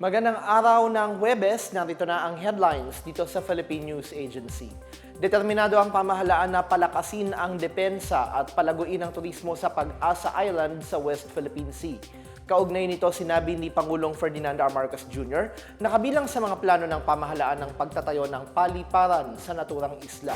Magandang araw ng Webes, narito na ang headlines dito sa Philippine News Agency. Determinado ang pamahalaan na palakasin ang depensa at palaguin ang turismo sa Pag-asa Island sa West Philippine Sea. Kaugnay nito sinabi ni Pangulong Ferdinand R. Marcos Jr. na kabilang sa mga plano ng pamahalaan ng pagtatayo ng paliparan sa naturang isla.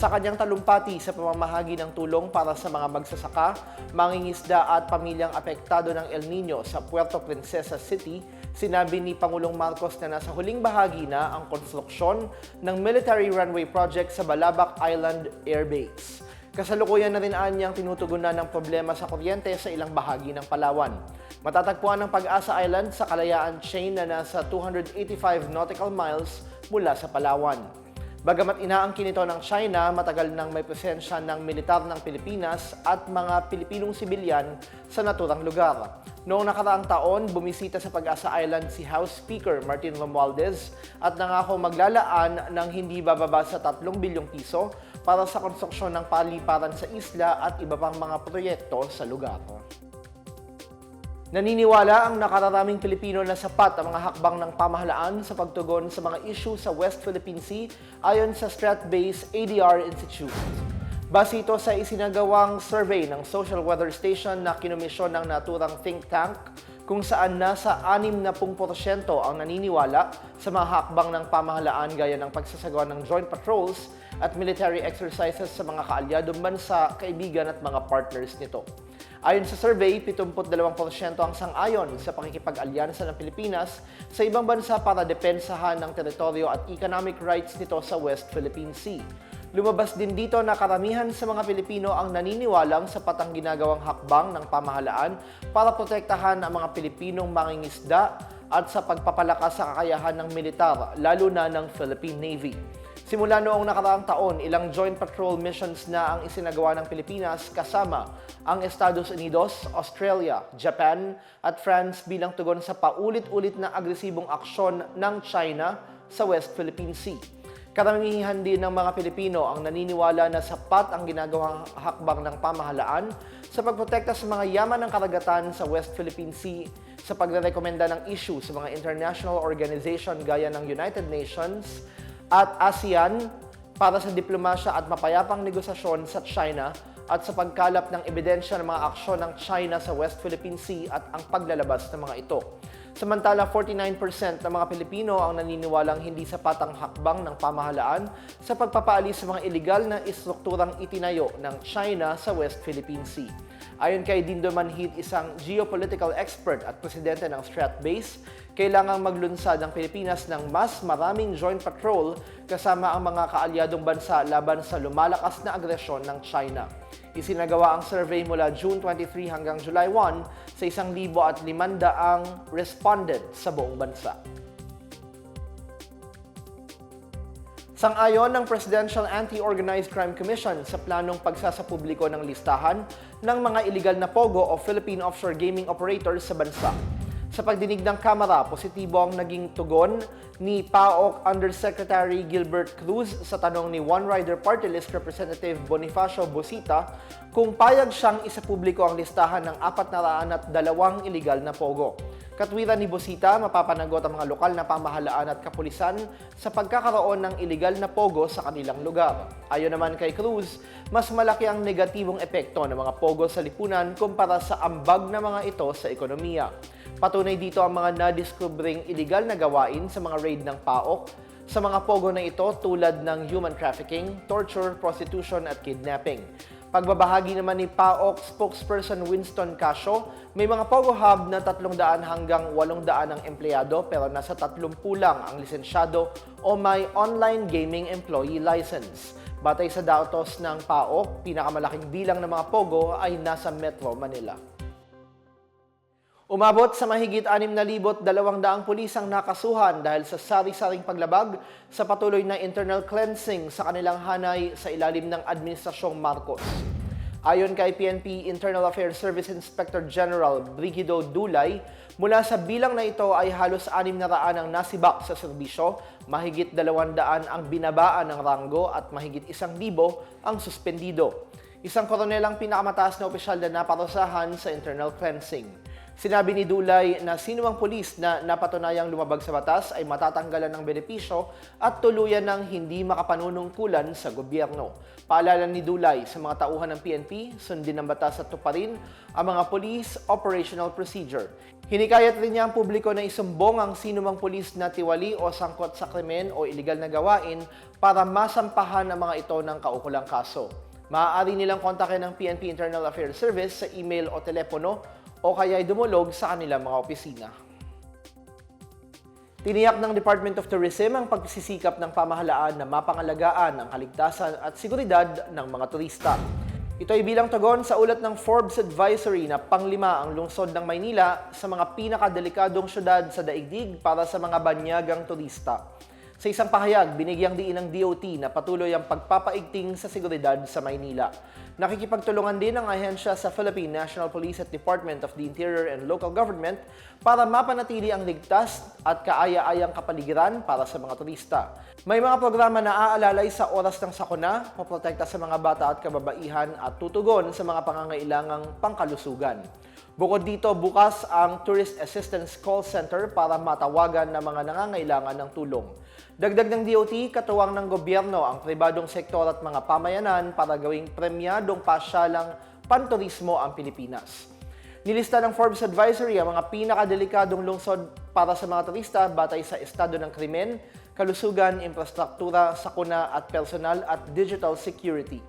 Sa kanyang talumpati sa pamamahagi ng tulong para sa mga magsasaka, mangingisda at pamilyang apektado ng El Nino sa Puerto Princesa City, sinabi ni Pangulong Marcos na nasa huling bahagi na ang konstruksyon ng military runway project sa Balabac Island Air Base. Kasalukuyan na rin anyang tinutugunan ng problema sa kuryente sa ilang bahagi ng Palawan. Matatagpuan ng Pag-asa Island sa kalayaan chain na nasa 285 nautical miles mula sa Palawan. Bagamat inaangkin ito ng China, matagal nang may presensya ng militar ng Pilipinas at mga Pilipinong sibilyan sa naturang lugar. Noong nakaraang taon, bumisita sa Pag-asa Island si House Speaker Martin Romualdez at nangako maglalaan ng hindi bababa sa 3 bilyong piso para sa konstruksyon ng paliparan sa isla at iba pang mga proyekto sa lugar. Naniniwala ang nakararaming Pilipino na sapat ang mga hakbang ng pamahalaan sa pagtugon sa mga issue sa West Philippine Sea ayon sa Strat-based ADR Institute. Base ito sa isinagawang survey ng Social Weather Station na kinomisyon ng naturang think tank kung saan nasa 60% ang naniniwala sa mga hakbang ng pamahalaan gaya ng pagsasagawa ng joint patrols at military exercises sa mga kaalyadong bansa, kaibigan at mga partners nito. Ayon sa survey, 72% ang sang-ayon sa pakikipag-alyansa ng Pilipinas sa ibang bansa para depensahan ng teritoryo at economic rights nito sa West Philippine Sea. Lumabas din dito na karamihan sa mga Pilipino ang naniniwalang sa patang ginagawang hakbang ng pamahalaan para protektahan ang mga Pilipinong mangingisda at sa pagpapalakas sa kakayahan ng militar, lalo na ng Philippine Navy. Simula noong nakaraang taon, ilang joint patrol missions na ang isinagawa ng Pilipinas kasama ang Estados Unidos, Australia, Japan at France bilang tugon sa paulit-ulit na agresibong aksyon ng China sa West Philippine Sea. Karamihan din ng mga Pilipino ang naniniwala na sapat ang ginagawang hakbang ng pamahalaan sa pagprotekta sa mga yaman ng karagatan sa West Philippine Sea sa pagrerekomenda ng issue sa mga international organization gaya ng United Nations at ASEAN para sa diplomasya at mapayapang negosasyon sa China at sa pagkalap ng ebidensya ng mga aksyon ng China sa West Philippine Sea at ang paglalabas ng mga ito. Samantala, 49% ng mga Pilipino ang naniniwalang hindi sapat ang hakbang ng pamahalaan sa pagpapaalis sa mga illegal na istrukturang itinayo ng China sa West Philippine Sea. Ayon kay Dindo Manhid, isang geopolitical expert at presidente ng Stratbase, kailangang maglunsad ang Pilipinas ng mas maraming joint patrol kasama ang mga kaalyadong bansa laban sa lumalakas na agresyon ng China. Isinagawa ang survey mula June 23 hanggang July 1 sa isang libo at limandaang respondent sa buong bansa. Sang-ayon ng Presidential Anti-Organized Crime Commission sa planong pagsasapubliko ng listahan ng mga iligal na POGO o Philippine Offshore Gaming Operators sa bansa. Sa pagdinig ng Kamara, positibo ang naging tugon ni PAOK Undersecretary Gilbert Cruz sa tanong ni One Rider Party List Representative Bonifacio Bosita kung payag siyang isapubliko ang listahan ng 402 iligal na POGO. Katwiran ni Bosita, mapapanagot ang mga lokal na pamahalaan at kapulisan sa pagkakaroon ng iligal na pogo sa kanilang lugar. Ayon naman kay Cruz, mas malaki ang negatibong epekto ng mga pogo sa lipunan kumpara sa ambag na mga ito sa ekonomiya. Patunay dito ang mga nadiskubring iligal na gawain sa mga raid ng PAOK sa mga pogo na ito tulad ng human trafficking, torture, prostitution at kidnapping. Pagbabahagi naman ni PAOK spokesperson Winston Casio, may mga Pogo Hub na 300 hanggang 800 ang empleyado pero nasa 30 lang ang lisensyado o may online gaming employee license. Batay sa datos ng PAOK, pinakamalaking bilang ng mga Pogo ay nasa Metro Manila. Umabot sa mahigit 6,200 pulis ang nakasuhan dahil sa sari-saring paglabag sa patuloy na internal cleansing sa kanilang hanay sa ilalim ng Administrasyong Marcos. Ayon kay PNP Internal Affairs Service Inspector General Brigido Dulay, mula sa bilang na ito ay halos 600 ang nasibak sa serbisyo, mahigit 200 ang binabaan ng ranggo at mahigit 1,000 ang suspendido. Isang koronel ang pinakamataas na opisyal na naparusahan sa internal cleansing. Sinabi ni Dulay na sino ang pulis na napatunayang lumabag sa batas ay matatanggalan ng benepisyo at tuluyan ng hindi makapanunungkulan sa gobyerno. Paalala ni Dulay sa mga tauhan ng PNP, sundin ng batas at tuparin ang mga police operational procedure. Hinikayat rin niya ang publiko na isumbong ang sinumang pulis na tiwali o sangkot sa krimen o iligal na gawain para masampahan ang mga ito ng kaukulang kaso. Maaari nilang kontakin ang PNP Internal Affairs Service sa email o telepono o kaya ay dumulog sa kanilang mga opisina. Tiniyak ng Department of Tourism ang pagsisikap ng pamahalaan na mapangalagaan ang kaligtasan at seguridad ng mga turista. Ito ay bilang tugon sa ulat ng Forbes Advisory na panglima ang lungsod ng Maynila sa mga pinakadelikadong syudad sa daigdig para sa mga banyagang turista. Sa isang pahayag, binigyang diin ng DOT na patuloy ang pagpapaigting sa seguridad sa Maynila. Nakikipagtulungan din ang ahensya sa Philippine National Police at Department of the Interior and Local Government para mapanatili ang ligtas at kaaya-ayang kapaligiran para sa mga turista. May mga programa na aalalay sa oras ng sakuna, poprotekta sa mga bata at kababaihan at tutugon sa mga pangangailangang pangkalusugan. Bukod dito, bukas ang Tourist Assistance Call Center para matawagan ng mga nangangailangan ng tulong. Dagdag ng DOT, katuwang ng gobyerno ang pribadong sektor at mga pamayanan para gawing premyadong pasyalang panturismo ang Pilipinas. Nilista ng Forbes Advisory ang mga pinakadelikadong lungsod para sa mga turista batay sa estado ng krimen, kalusugan, infrastruktura, sakuna at personal at digital security.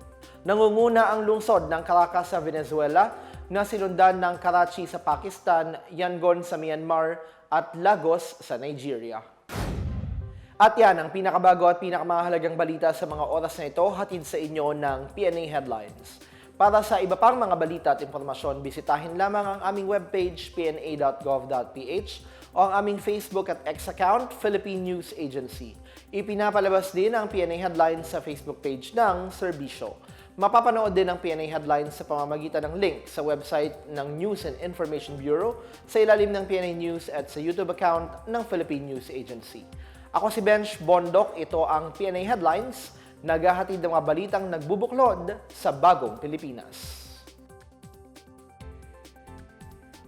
Nangunguna ang lungsod ng Caracas sa Venezuela na sinundan ng Karachi sa Pakistan, Yangon sa Myanmar at Lagos sa Nigeria. At yan ang pinakabago at pinakamahalagang balita sa mga oras na ito hatid sa inyo ng PNA Headlines. Para sa iba pang mga balita at impormasyon, bisitahin lamang ang aming webpage pna.gov.ph o ang aming Facebook at X account, Philippine News Agency. Ipinapalabas din ang PNA Headlines sa Facebook page ng Serbisyo. Mapapanood din ang PNA Headlines sa pamamagitan ng link sa website ng News and Information Bureau sa ilalim ng PNA News at sa YouTube account ng Philippine News Agency. Ako si Bench Bondok, ito ang PNA Headlines, naghahatid ng mga balitang nagbubuklod sa bagong Pilipinas.